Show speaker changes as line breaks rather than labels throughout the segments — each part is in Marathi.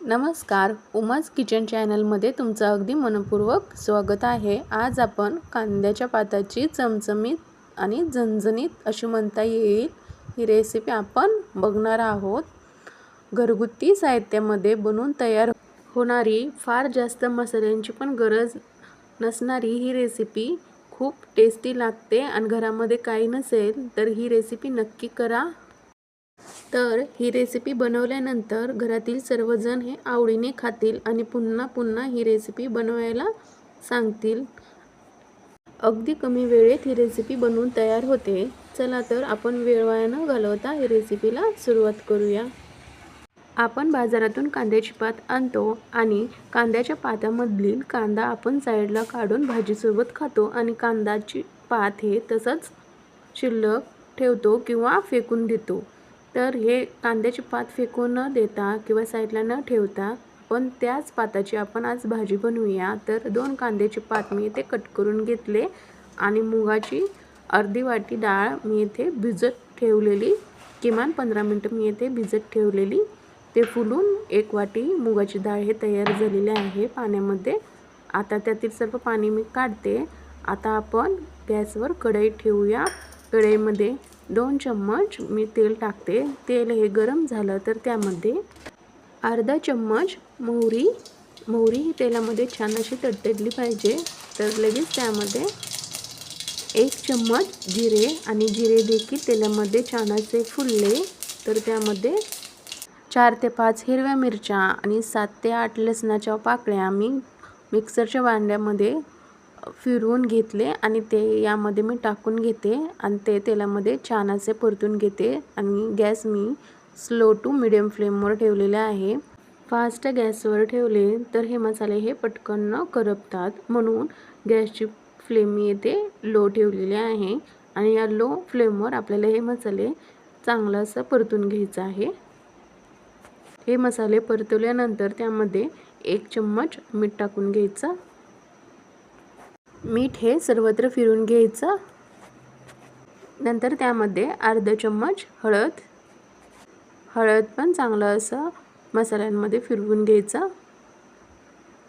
नमस्कार. उमाज किचन चॅनलमध्ये तुमचं अगदी मनपूर्वक स्वागत आहे. आज आपण कांद्याच्या पाताची चमचमीत आणि झणझणीत अशी म्हणता येईल ही रेसिपी आपण बघणार आहोत. घरगुती साहित्यामध्ये बनवून तयार होणारी फार जास्त मसाल्यांची पण गरज नसणारी ही रेसिपी खूप टेस्टी लागते आणि घरामध्ये काही नसेल तर ही रेसिपी नक्की करा. तर ही रेसिपी बनवल्यानंतर घरातील सर्वजण हे आवडीने खातील आणि पुन्हा पुन्हा ही रेसिपी बनवायला सांगतील. अगदी कमी वेळेत ही रेसिपी बनवून तयार होते. चला तर आपण वेळ वाया न घालवता ही रेसिपीला सुरुवात करूया. आपण बाजारातून कांद्याची पात आणतो आणि कांद्याच्या पात्यामधील कांदा आपण साईडला काढून भाजीसोबत खातो आणि कांदाची पात हे तसंच शिल्लक ठेवतो किंवा फेकून देतो. तर हे कांद्याची पात फेकून न देता किंवा साईडला न ठेवता पण त्याच पाताची आपण आज भाजी बनवूया. तर दोन कांद्याची पात मी इथे कट करून घेतले आणि मुगाची अर्धी वाटी डाळ मी इथे भिजत ठेवलेली किमान पंधरा मिनटं मी इथे भिजत ठेवलेली. ते फुलून एक वाटी मुगाची डाळ हे तयार झालेले आहे पाण्यामध्ये. आता त्यातील सर्व पाणी मी काढते. आता आपण गॅसवर कढई ठेवूया. कढईमध्ये दोन चम्मच मी तेल टाकते. तेल हे गरम झालं तर त्यामध्ये अर्धा चम्मच मोहरी. मोहरी ही तेलामध्ये छान अशी तडतडली पाहिजे. तर लगेच त्यामध्ये एक चम्मच जिरे आणि जिरे देखील तेलामध्ये छान असे फुलले. तर त्यामध्ये चार ते पाच हिरव्या मिरच्या आणि सात ते आठ लसणाच्या पाकळ्या मी मिक्सरच्या भांड्यामध्ये फिरवून घेतले आणि ते यामध्ये मी टाकून घेते आणि ते तेलामध्ये छान असे परतून घेते आणि गॅस मी स्लो टू मिडियम फ्लेमवर ठेवलेले आहे. फास्ट गॅसवर ठेवले तर हे मसाले हे पटकन न करपतात म्हणून गॅसची फ्लेम मी येथे लो ठेवलेली आहे आणि या लो फ्लेमवर आपल्याला हे मसाले चांगलं असं परतून घ्यायचं आहे. हे मसाले परतवल्यानंतर त्यामध्ये एक चम्मच मीठ टाकून घ्यायचं. मीठ हे सर्वत्र फिरून घ्यायचं. नंतर त्यामध्ये अर्धा चम्मच हळद. हळद पण चांगलं असं मसाल्यांमध्ये फिरवून घ्यायचं.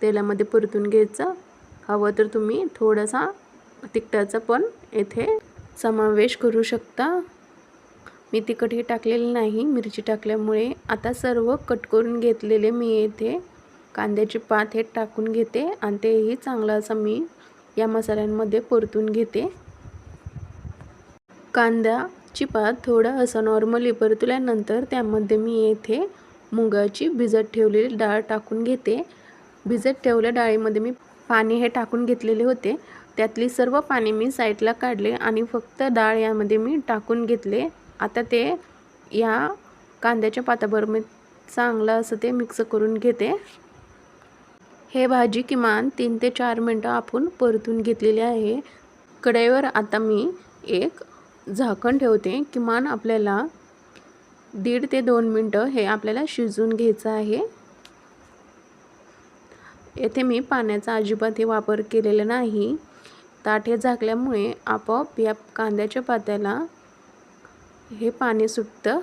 तेलामध्ये परतून घ्यायचं. हवं तर तुम्ही थोडासा तिखटाचा पण येथे समावेश करू शकता. मी तिखट हे टाकलेलं नाही. मिरची टाकल्यामुळे आता सर्व कट करून घेतलेले मी येथे. कांद्याची पात हे टाकून घेते आणि तेही चांगलं असं मी या मसाल्यांमध्ये परतून घेते. कांद्याची पात थोडा असं नॉर्मली परतल्यानंतर त्यामध्ये मी येथे मुगाची भिजत ठेवलेली डाळ टाकून घेते. भिजत ठेवल्या डाळीमध्ये मी पाणी हे टाकून घेतलेले होते. त्यातली सर्व पाणी मी साईडला काढले आणि फक्त डाळ यामध्ये मी टाकून घेतले. आता ते या कांद्याच्या पाताबरोबर मी चांगलं असं ते मिक्स करून घेते. हे भाजी किमान तीन ते चार मिनटं आपण परतून घेतलेली आहे. कढईवर आता मी एक झाकण ठेवते. किमान आपल्याला दीड ते दोन मिनटं हे आपल्याला शिजवून घ्यायचं आहे. येथे मी पाण्याचा अजिबात हे वापर केलेला नाही. ताट हे झाकल्यामुळे आपोआप या कांद्याच्या पात्याला हे पाणी सुटतं.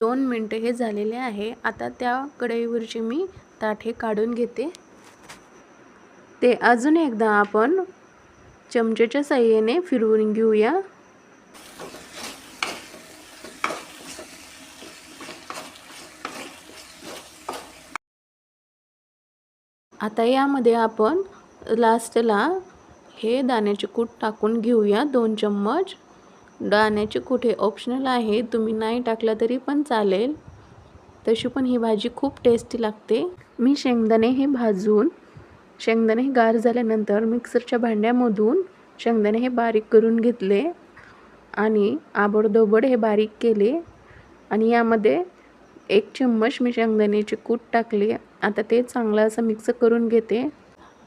दोन मिनटं हे झालेले आहे. आता त्या कढईवरची मी ताट हे काढून घेते. ते अजून एकदा आपण चमचेच्या साह्याने फिरवून घेऊया. आता यामध्ये आपण लास्टला हे दाण्याचे कूट टाकून घेऊया दोन चम्मच. दाण्याचे कूट हे ऑप्शनल आहे तुम्ही नाही टाकला तरी पण चालेल. तशी पण ही भाजी खूप टेस्टी लागते. मी शेंगदाणे हे भाजून शेंगदाणे हे गार झाल्यानंतर मिक्सरच्या भांड्यामधून शेंगदाणे हे बारीक करून घेतले आणि आबडदोबड हे बारीक केले आणि यामध्ये एक चम्मच मी शेंगदाण्याचे कूट टाकले. आता ते चांगलं असं मिक्स करून घेते.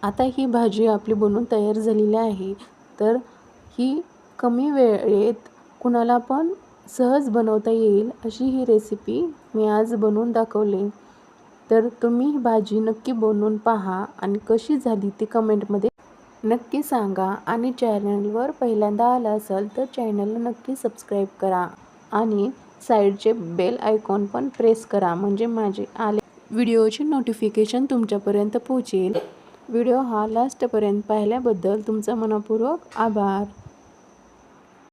आता ही भाजी आपली बनवून तयार झालेली आहे. तर ही कमी वेळेत कुणाला पण सहज बनवता येईल अशी ही रेसिपी मी आज बनवून दाखवली. तर तुम्ही ही भाजी नक्की बनवून पहा आणि कशी झाली ती कमेंटमध्ये नक्की सांगा. आणि चॅनलवर पहिल्यांदा आला असाल तर चॅनलला नक्की सबस्क्राईब करा आणि साईडचे बेल आयकॉन पण प्रेस करा. म्हणजे माझे आले व्हिडिओचे नोटिफिकेशन तुमच्यापर्यंत पोहोचेल. व्हिडिओ हा लास्टपर्यंत पाहिल्याबद्दल तुमचा मनपूर्वक आभार.